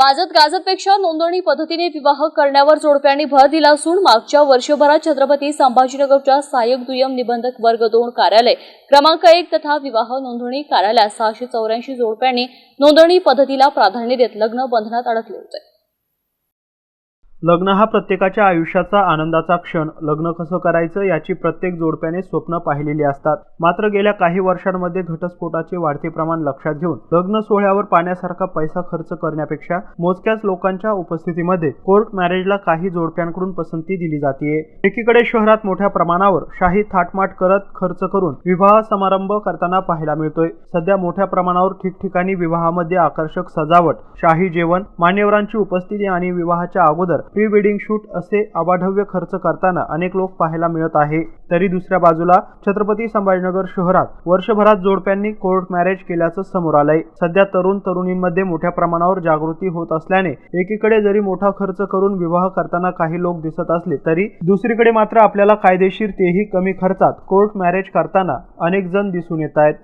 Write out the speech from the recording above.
वाजत गाजतपेक्षा नोंदणी पद्धतीने विवाह करण्यावर जोडप्यांनी भर दिला असून मागच्या वर्षभरात छत्रपती संभाजीनगरच्या सहाय्यक दुय्यम निबंधक वर्ग दोन कार्यालय क्रमांक एक तथा विवाह नोंदणी कार्यालयात सहाशे चौऱ्याऐंशी जोडप्यांनी नोंदणी पद्धतीला प्राधान्य देत लग्न बंधनात अडकले होते. लग्न हा प्रत्येकाच्या आयुष्याचा आनंदाचा क्षण. लग्न कसं करायचं याची प्रत्येक जोडप्याने स्वप्न पाहिलेली असतात. मात्र गेल्या काही वर्षांमध्ये घटस्फोटाचे वाढते प्रमाण लक्षात घेऊन लग्न सोहळ्यावर पाण्यासारखा पैसा खर्च करण्यापेक्षा मोजक्याच लोकांच्या उपस्थितीमध्ये कोर्ट मॅरेजला काही जोडप्यांकडून पसंती दिली जाते एकीकडे शहरात मोठ्या प्रमाणावर शाही थाटमाट करत खर्च करून विवाह समारंभ करताना पाहायला मिळतोय. सध्या मोठ्या प्रमाणावर ठिकठिकाणी विवाहामध्ये आकर्षक सजावट शाही जेवण मान्यवरांची उपस्थिती आणि विवाहाच्या अगोदर प्री वेडिंग शूट असे अवाढव्य खर्च करताना अनेक लोक पाहायला मिळत आहे. तरी दुसऱ्या बाजूला छत्रपती संभाजीनगर शहरात वर्षभरात जोडप्यांनी कोर्ट मॅरेज केल्याचं समोर आलंय. सध्या तरुण तरुणींमध्ये मोठ्या प्रमाणावर जागृती होत असल्याने एकीकडे जरी मोठा खर्च करून विवाह करताना काही लोक दिसत असले तरी दुसरीकडे मात्र आपल्याला कायदेशीर तेही कमी खर्चात कोर्ट मॅरेज करताना अनेक जण दिसून येत आहेत.